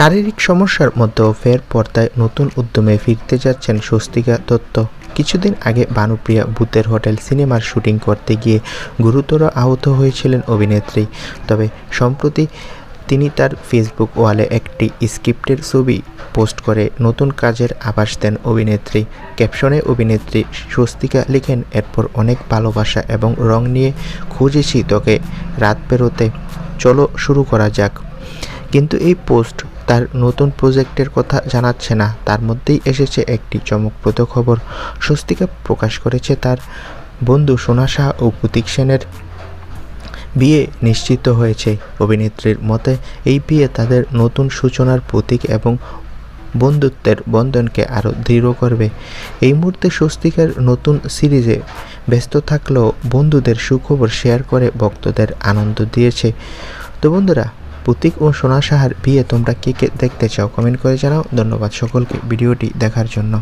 শারীরিক সমস্যার মধ্যেও ফের পর্দায় নতুন উদ্যমে ফিরতে যাচ্ছেন স্বস্তিকা দত্ত। কিছুদিন আগে বানুপ্রিয়া ভূতের হোটেল সিনেমার শুটিং করতে গিয়ে গুরুতর আহত হয়েছিলেন অভিনেত্রী। তবে সম্প্রতি তিনি তার ফেসবুক ওয়ালে একটি স্ক্রিপ্টের ছবি পোস্ট করে নতুন কাজের আভাস দেন অভিনেত্রী। ক্যাপশনে অভিনেত্রী স্বস্তিকা লিখেন, এরপর অনেক ভালোবাসা এবং রং নিয়ে খুঁজেছি তোকে, রাত পেরোতে। চলো শুরু করা যাক। কিন্তু এই পোস্ট তার নতুন প্রজেক্টের কথা জানাচ্ছে না। তার মধ্যেই এসেছে একটি চমকপ্রদ খবর। স্বস্তিকা প্রকাশ করেছে তার বন্ধু সোনা শাহ ও প্রতীক সেনের বিয়ে নিশ্চিত হয়েছে। অভিনেত্রীর মতে, এই বিয়ে তাদের নতুন সূচনার প্রতীক এবং বন্ধুত্বের বন্ধনকে আরও দৃঢ় করবে। এই মুহূর্তে স্বস্তিকার নতুন সিরিজে ব্যস্ত থাকলেও বন্ধুদের সুখবর শেয়ার করে ভক্তদের আনন্দ দিয়েছে। তো বন্ধুরা প্রতীক ও সোনা সাহার বিয়ে তোমরা কে কে দেখতে চাও কমেন্ট করে জানাও। ধন্যবাদ সকলকে ভিডিওটি দেখার জন্য।